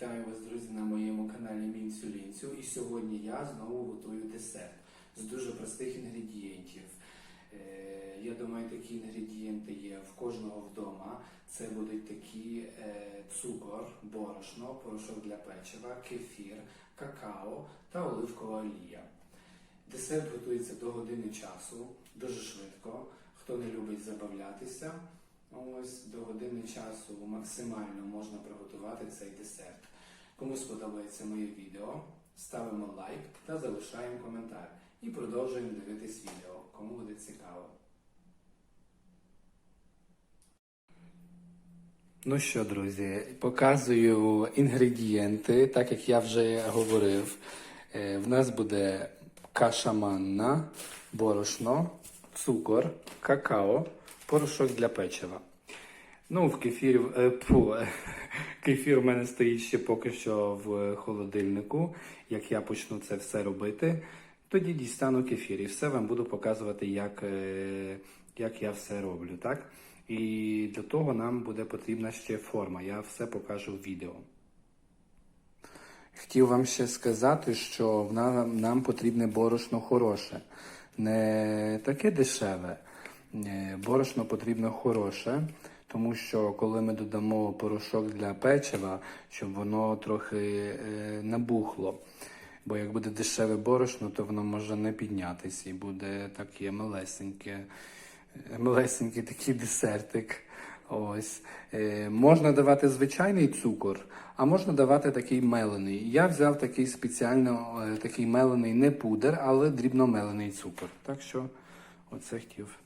Вітаю вас, друзі, на моєму каналі Мінцю Лінцю. І сьогодні я знову готую десерт з дуже простих інгредієнтів. Е, Я думаю, такі інгредієнти є в кожного вдома. Це будуть такі е, цукор, борошно, порошок для печива, кефір, какао та оливкова олія. Десерт готується до години часу, дуже швидко. Хто не любить забавлятися, ось до години часу максимально можна приготувати цей десерт. Кому сподобається моє відео, ставимо лайк та залишаємо коментар. І продовжуємо дивитись відео, кому буде цікаво. Ну що, друзі, показую інгредієнти, так як я вже говорив. Е, В нас буде каша манна, борошно, цукор, какао, порошок для печива. Ну, в кефір, фу, е, кефір у мене стоїть ще поки що в холодильнику. Як я почну це все робити, тоді дістану кефір і все вам буду показувати, як, е, як я все роблю. Так? І для того нам буде потрібна ще форма. Я все покажу в відео. Хотів вам ще сказати, що нам, нам потрібне борошно хороше, не таке дешеве. Е, Борошно потрібно хороше, тому що коли ми додамо порошок для печива, щоб воно трохи е, набухло. Бо як буде дешеве борошно, то воно може не піднятися і буде таке малесеньке, е, малесенький такий десертик. Ось. Е, можна давати звичайний цукор, а можна давати такий мелений. Я взяв такий спеціально е, такий мелений не пудер, але дрібномелений цукор. Так що оце хотів.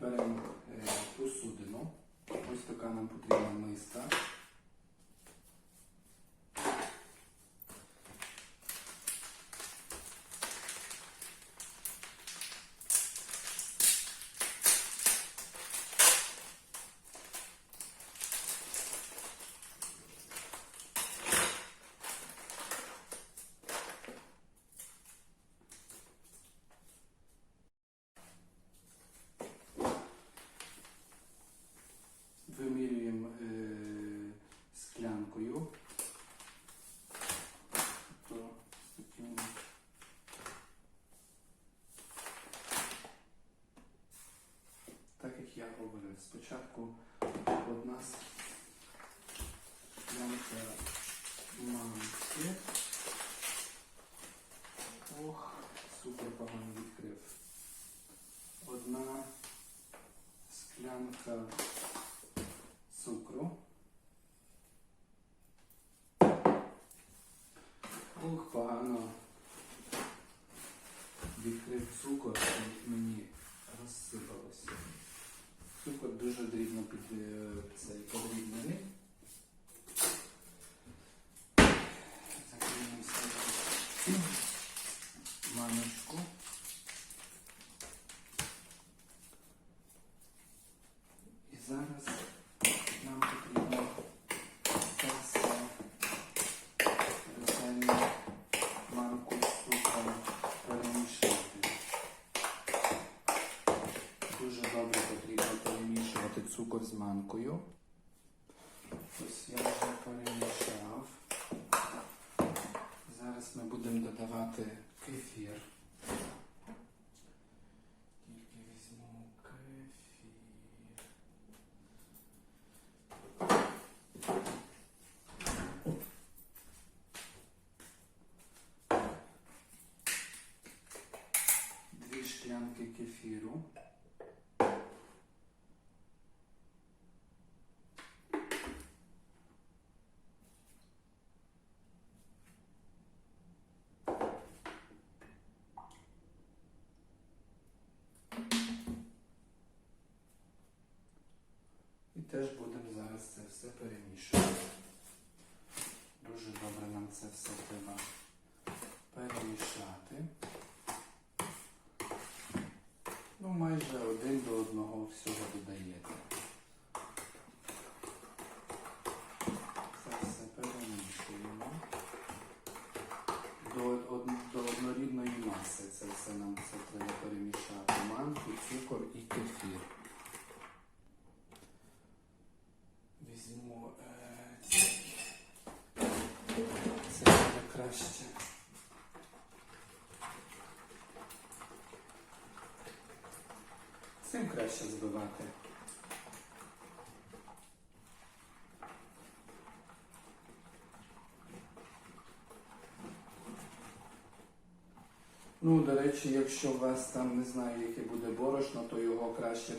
Беремо посудину. Ось така нам потрібна миска. Вимірюємо е, склянкою. То таким Так як я спочатку одна склянка манки. Ох, супер погано відкрив. Одна склянка цукру. Ух, погано відкрив цукор, мені розсипалося. Цукор дуже дрібно під під цей подрібнений. Закриємо все маночку. І зараз нам потрібно це все ретельно манку з цукром перемішати. Дуже добре потрібно перемішувати з. Ось я вже перемішав. Зараз ми будемо додавати кефір. Тільки візьму кефір. Дві шклянки кефіру. Теж будемо зараз це все перемішувати. Дуже добре нам це все треба перемішати. Ну, майже один до одного всього додаєте. Це все перемішуємо. До, од- до однорідної маси це все нам все треба перемішати. Манку, цукор і кефір. Візьму е, додавати. Ну, до речі, якщо у вас там не знаю, яке буде борошно, то його краще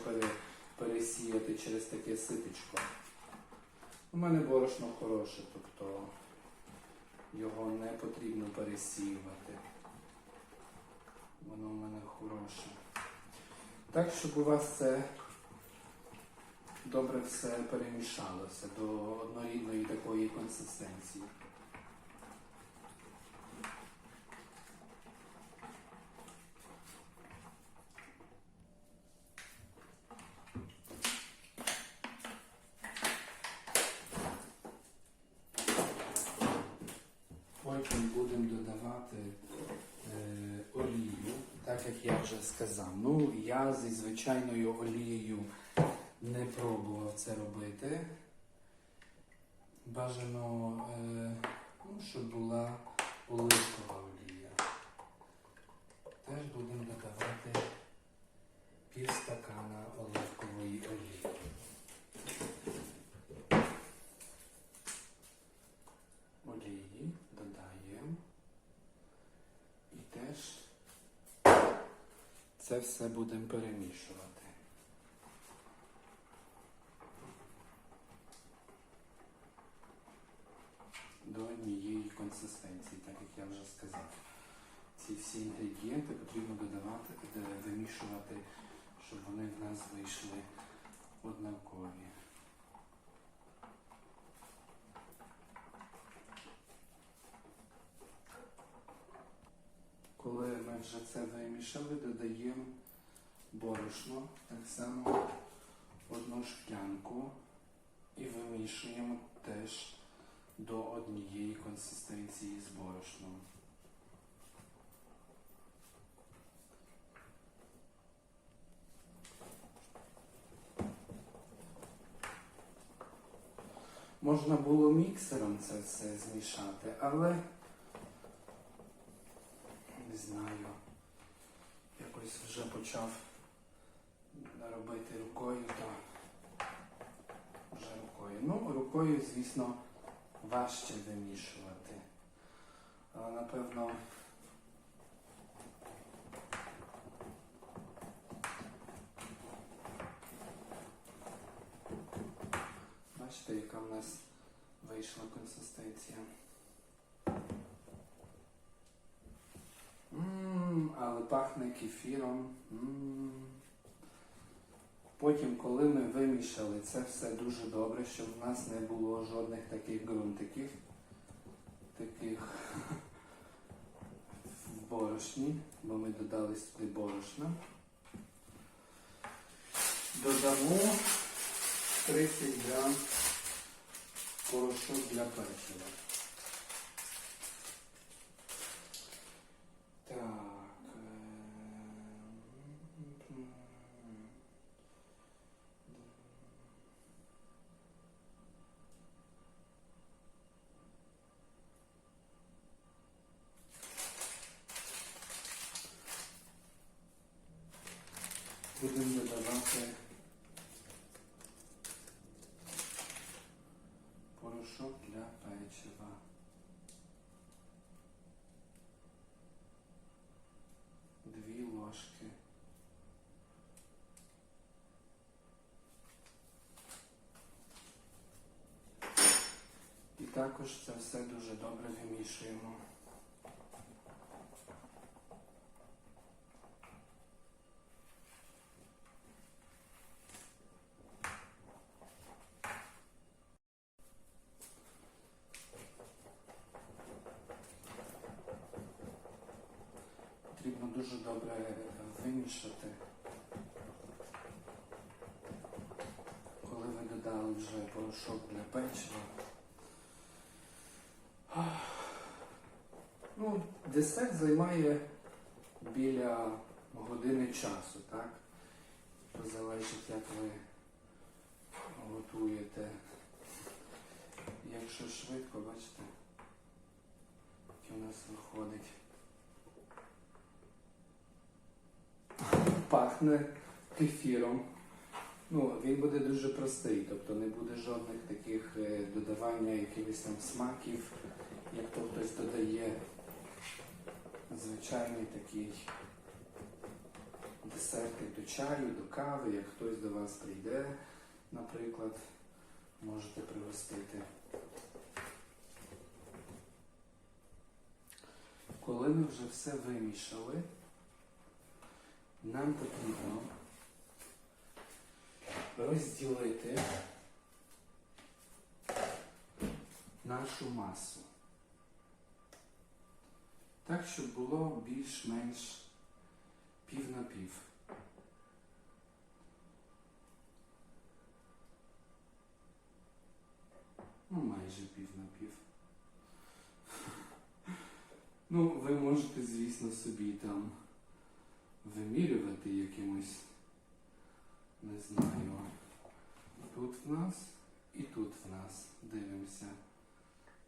пересіяти через таке ситечко. У мене борошно хороше, тобто його не потрібно пересіювати. Воно в мене хороше. Так, щоб у вас це добре все перемішалося до однорідної такої консистенції. Потім будемо додавати е, олію, так як я вже сказав. Ну, я зі звичайною олією не пробував це робити. Бажано, е, ну, щоб була оливкова олія. Теж будемо додавати пів стакана оливкової олії. олії додаємо і теж це все будемо перемішувати. До однієї консистенції, так як я вже сказав. Ці всі інгредієнти потрібно додавати, вимішувати, щоб вони в нас вийшли однакові. Коли вже це вимішали, додаємо борошно, так само одну шклянку і вимішуємо теж до однієї консистенції з борошном. Можна було міксером це все змішати, але не знаю. Якось вже почав робити рукою, то вже рукою. Ну, рукою, звісно, важче вимішувати. Але напевно. Бачите, яка в нас вийшла консистенція. Але пахне кефіром. Потім, коли ми вимішали це все дуже добре, щоб в нас не було жодних таких ґрунтиків, таких в борошні, бо ми додали сюди борошна. Додамо 30 грам порошок для печива. Будемо додавати порошок для печива. Дві ложки. І також це все дуже добре вимішуємо. Потрібно дуже добре вимішати. Коли ви додали вже порошок для печива. Ну, десерт займає біля години часу, так? Залежить, як ви готуєте. Якщо швидко, бачите, як у нас виходить. Пахне кефіром. Ну, він буде дуже простий, тобто не буде жодних таких е, додавання якихось там смаків, як то хтось додає звичайний такий десертик до чаю, до кави, як хтось до вас прийде, наприклад, можете пригостити. Коли ми вже все вимішали, нам потрібно розділити нашу масу. Так, щоб було більш-менш пів на пів. Ну, майже пів на пів. Ну, ви можете, звісно, собі там вимірювати якимось, не знаю. Тут в нас і тут в нас. Дивимося.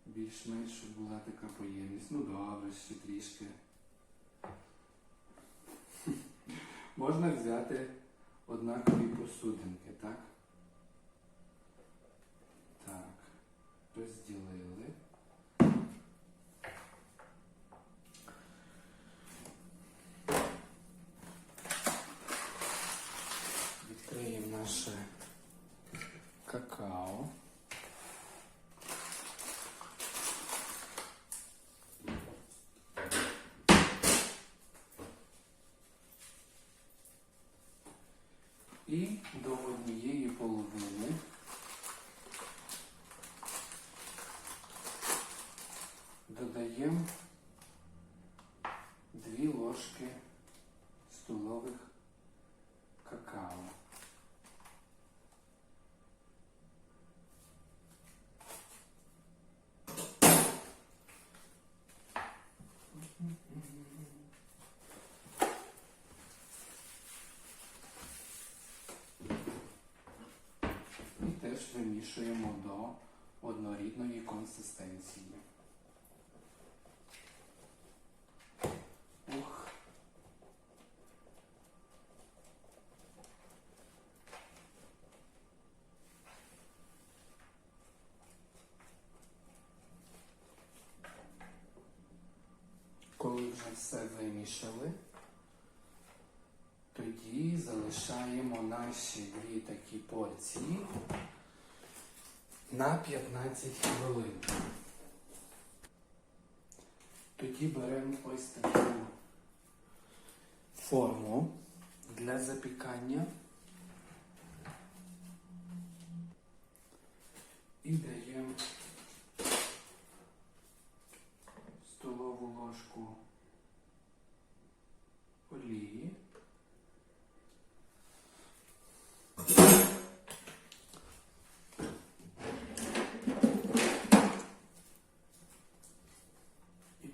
Більш-менш, щоб була така поємність. Ну добре, ще трішки. Можна взяти однакові посудинки, так? Розділили. Відкриємо наше какао. І до однієї половини додаємо дві ложки столових какао. І теж вимішуємо до однорідної консистенції. Ух. Коли вже все вимішали, тоді залишаємо наші дві такі порції на 15 хвилин. Тоді беремо ось таку форму для запікання і даємо столову ложку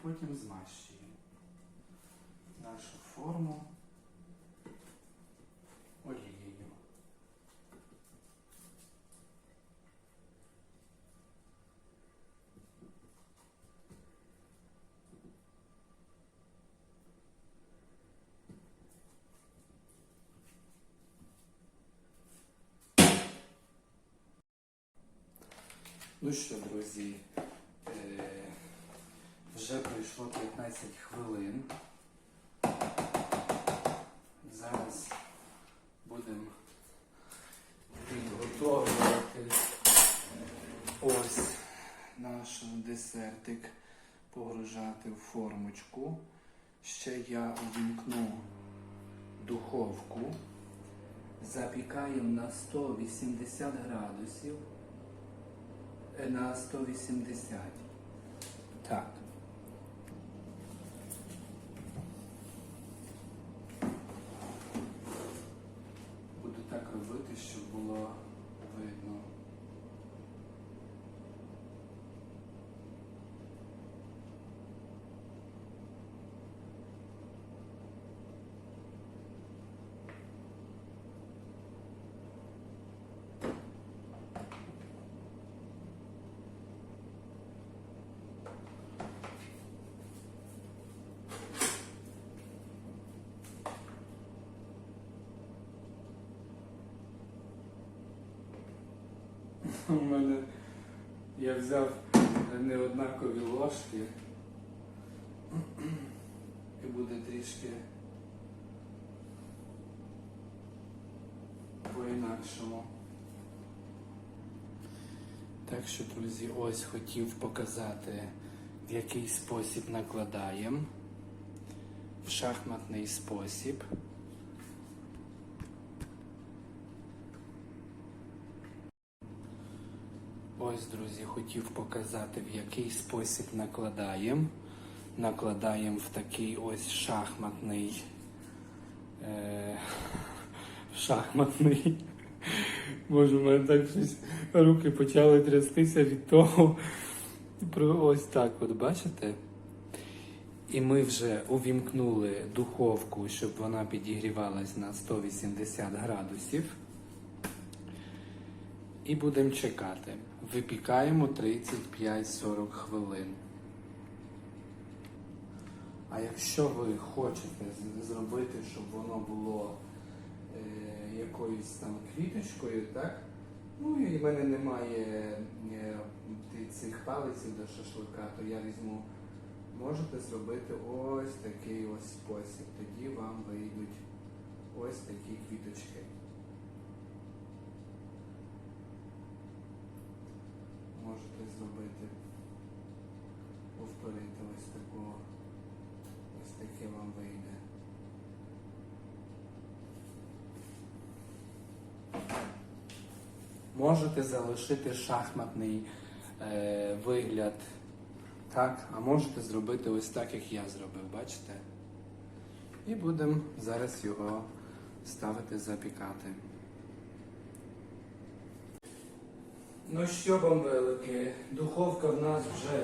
потім змащуємо нашу форму олією. Ну що, друзі, вже пройшло 15 хвилин. Зараз будемо підготовлювати ось наш десертик, погружати в формочку. Ще я увімкну духовку. Запікаємо на 180 градусів на 180. Так. Буду так робити, щоб було видно. У мене я взяв неоднакові ложки. І буде трішки по-інакшому. Так що, друзі, ось хотів показати, в який спосіб накладаємо. В шахматний спосіб. Ось, друзі, хотів показати, в який спосіб накладаємо. Накладаємо в такий ось шахматний. Е, шахматний. Боже, у мене так щось руки почали трястися від того. Ось так, от бачите? І ми вже увімкнули духовку, щоб вона підігрівалась на 180 градусів. І будемо чекати. Випікаємо 35-40 хвилин. А якщо ви хочете зробити, щоб воно було е, якоюсь там квіточкою, так? Ну і в мене немає е, цих палиців до шашлика, то я візьму. Можете зробити ось такий ось спосіб. Тоді вам вийдуть ось такі квіточки. Можете зробити, повторити ось такого. Ось таке вам вийде. Можете залишити шахматний е, вигляд, так, а можете зробити ось так, як я зробив, бачите? І будемо зараз його ставити запікати. Ну що, бомбелики, духовка в нас вже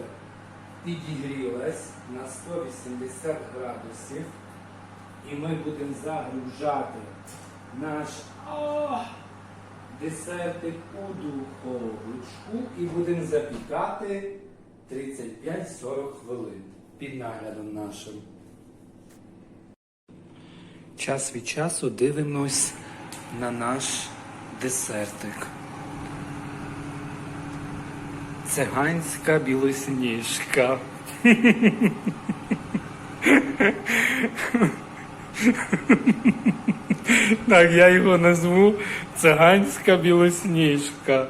підігрілась на 180 градусів. І ми будемо загружати наш десертик у духовочку і будемо запікати 35-40 хвилин під наглядом нашим. Час від часу дивимось на наш десертик. Циганська білосніжка. Так, я його назву циганська білосніжка.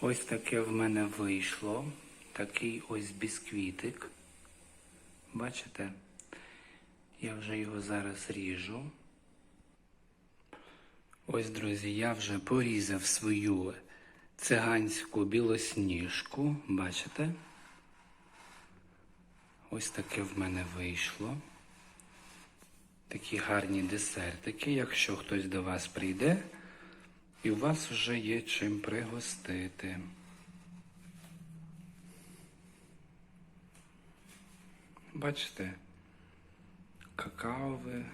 Ось таке в мене вийшло. Такий ось бісквітик. Бачите? Я вже його зараз ріжу. Ось, друзі, я вже порізав свою циганську білосніжку. Бачите? Ось таке в мене вийшло. Такі гарні десертики. Якщо хтось до вас прийде, і у вас вже є чим пригостити. Бачите? Какаове